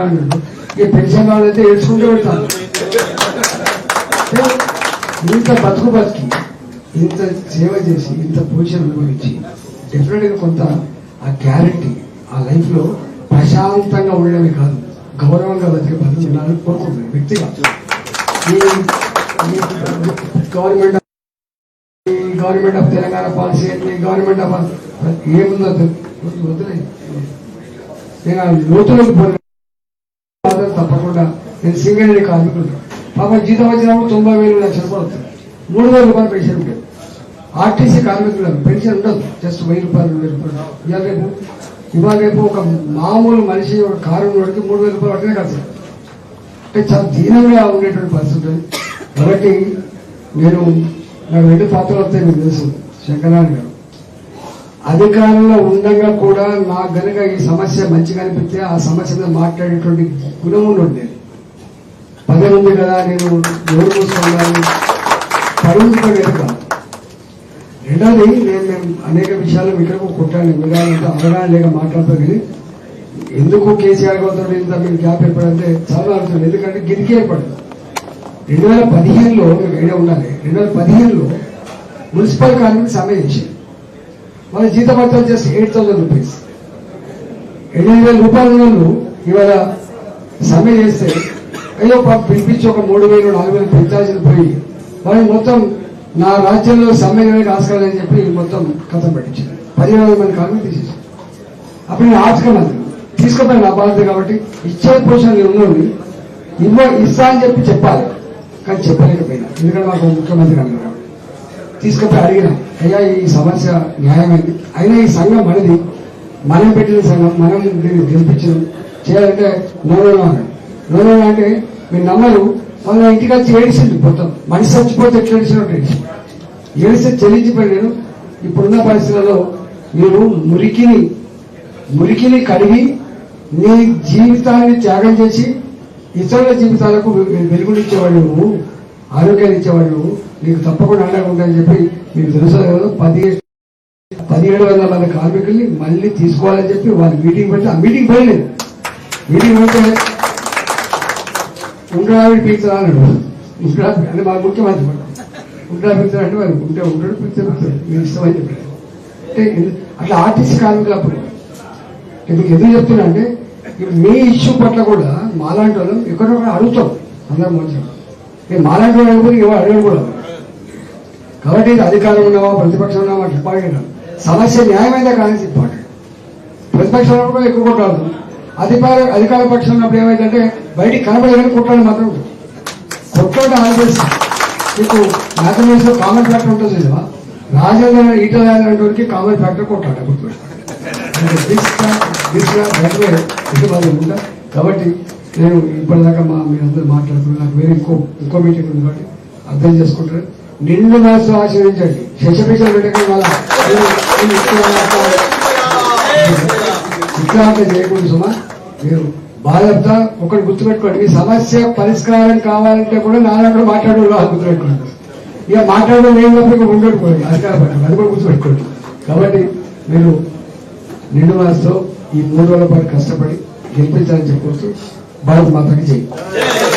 మాట్లాడినాడు ఇక పెన్షన్ వాళ్ళైతే ఏడ్చుకుంటూ పెడతాను ఇంత బతుకు బతికి ఇంత సేవ చేసి ఇంత పొజిషన్ అనుభవించి డెఫినెట్ కొంత ఆ గ్యారంటీ ఆ లైఫ్లో ప్రశాంతంగా ఉండడమే కాదు గౌరవంగా బతికే బతుకు ఉండాలని కోరుకుంటున్నాను వ్యక్తిగా. Government government of Telangana policy ఏంటి? గవర్నమెంట్ ఆఫ్ ఏముందో? వదిలే నేను ఆ నేను సింగరేణి కార్మికులు పాప జీతం వచ్చినప్పుడు తొంభై వేలు లక్షల రూపాయలు వస్తుంది. మూడు వేల రూపాయలు పెన్షన్ ఉండేది ఆర్టీసీ కార్మికులకు పెన్షన్ ఉండదు. జస్ట్ వెయ్యి రూపాయలు వెయ్యి రూపాయలు. ఇవాళ రేపు ఇవాళ రేపు ఒక మామూలు మనిషి ఒక కారు వాడికి మూడు వేల రూపాయలు పట్టినే కదా అంటే చాలా దీనంగా ఉండేటువంటి పరిస్థితి కాబట్టి నేను నాకు రెండు పాత్రలు వస్తాయి మీకు తెలుసు. శంకరాన్ని గారు. అధికారంలో ఉండగా కూడా నాకు గనుక ఈ సమస్య మంచిగా అనిపిస్తే ఆ సమస్య మీద మాట్లాడేటువంటి గుణం ఉండేది పదే ఉంది కదా నేను నోరు మూసుకున్నాను పరువుకోలేదు రెండోది నేను అనేక విషయాలు ఇక్కడ కొట్టాను? విధానంతో అవగాహన లేక మాట్లాడతాను ఎందుకు కేసీఆర్ గౌతమ్ ఇంత మీరు గ్యాప్ ఏర్పడంటే చాలా అర్థం ఎందుకంటే గిరికి ఏర్పడదు రెండు వేల పదిహేనులో మీకు ఐడియా ఉండాలి. రెండు వేల పదిహేనులో మున్సిపల్ కార్మికులు సమ్మె చేసింది వాళ్ళ జీతపత్రాలు చేస్తే ఎయిట్ థౌసండ్ రూపీస్ ఎనిమిది వేల రూపాయల వాళ్ళు ఇవాళ సమ్మె చేస్తే అయ్యో పిలిపించి ఒక మూడు వేలు నాలుగు వేలు పెంచాల్సిన పోయి మరి మొత్తం నా రాజ్యంలో సమ్మె చేయడానికి ఆస్కారం అని చెప్పి మొత్తం కథం పట్టించారు. పదివేల మంది కార్మికులు తీసేసారు అప్పుడు నేను ఆర్చుకున్నాను తీసుకోపోయిన నా బాధ్యత కాబట్టి ఇచ్చే పోషన్ నేను ఉన్నది ఇవ్వ ఇస్తా అని చెప్పి చెప్పాలి. కానీ చెప్పలేకపోయినా. ఎందుకంటే మాకు ముఖ్యమంత్రి అన్నారు కాబట్టి. తీసుకుపోయి అడిగిన అయ్యా ఈ సమస్య న్యాయమైంది. అయినా ఈ సంఘం మనది. మనం పెట్టిన సంఘం మనం దీన్ని గెలిపించడం చేయాలంటే నోనో అన్నాడు నోనో అంటే మీరు నమ్మరు వాళ్ళ ఇంటికి వచ్చి ఏడిసింది మొత్తం. మనిషి చచ్చిపోతే ఎట్లా ఏడిచినట్టు ఏడిచి ఏడిస్తే చెల్లించిపోయి నేను. ఇప్పుడున్న పరిస్థితులలో మీరు మురికిని మురికిని కడిగి నీ జీవితాన్ని త్యాగం చేసి ఇతరుల జీవితాలకు వెలుగునిచ్చేవాళ్ళు నువ్వు ఆరోగ్యాన్ని ఇచ్చేవాడు నువ్వు నీకు తప్పకుండా అండగా ఉంటాయని చెప్పి మీకు తెలుసు కదా పది పదిహేడు వందల మంది కార్మికుల్ని మళ్ళీ తీసుకోవాలని చెప్పి వాళ్ళు మీటింగ్ పెడితే ఆ మీటింగ్ పోయలేదు. మీటింగ్ పెడితే ఉండడానికి పీల్చరా. అన్నాడు ఉండా అంటే మా ముఖ్యమంత్రి ఉండా పీల్చరా అంటే వారు ఉంటే ఉంటాడు పిలిచారు మీరు ఇష్టమని చెప్పారు. అంటే అట్లా ఆర్టీసీ కార్మికులు అప్పుడు. ఎందుకు ఎందుకు చెప్తున్నా అంటే మీ ఇష్యూ పట్ల కూడా మాలాంటి వాళ్ళు ఎక్కడొక్కడ అడుగుతాం. అందరం మంచిగా. నేను మాలాంటి వాళ్ళు అడిగిపోయి ఎవరు అడగడం కూడా. కాబట్టి ఇది అధికారం ఉన్నావా ప్రతిపక్షం ఉన్నావా అట్లా ఇంపార్టెంట్ సమస్య న్యాయమైందా కానీ ఇంపార్టెంట్ ప్రతిపక్షం కూడా ఎక్కువ కొట్టాలి. అధికార అధికార పక్షం ఉన్నప్పుడు ఏమైందంటే బయటికి కనబడేదని కొట్టాలి మాత్రం ఉంటుంది. కొట్లాట మీకు మ్యాథమెటిక్స్ కామన్ ఫ్యాక్టర్ ఉంటుంది కదా రాజేంద్ర ఈటల రాజేంద్ర కామన్ ఫ్యాక్టర్ కొట్లాట గుర్తుపెట్టుకోండి కాబట్టి నేను ఇప్పటిదాకా మా మీరందరూ మాట్లాడుతున్నారు. నాకు వేరే ఇంకో ఇంకో మీటింగ్ ఉంది కాబట్టి అర్థం చేసుకుంటారు. నిండు మనసు ఆచరించండి. శశపిషలు పెట్టకుండా వాళ్ళ చేయకూడదు సుమా. మీరు బాధ్యత ఒకటి గుర్తుపెట్టుకోండి. మీ సమస్య పరిష్కారం కావాలంటే కూడా నాన్నప్పుడు మాట్లాడడం రాదు గుర్తుపెట్టుకోండి. ఇక మాట్లాడడం ఏం ఇక ఉండడు అధికార పట్టడం అది కూడా గుర్తుపెట్టుకోండి. కాబట్టి మీరు నిండు మనసుతో ఈ మూడు రోజుల పాటు కష్టపడి గెలిపించాలని చెప్పుకోవచ్చు భారత్ మాతకి చేయి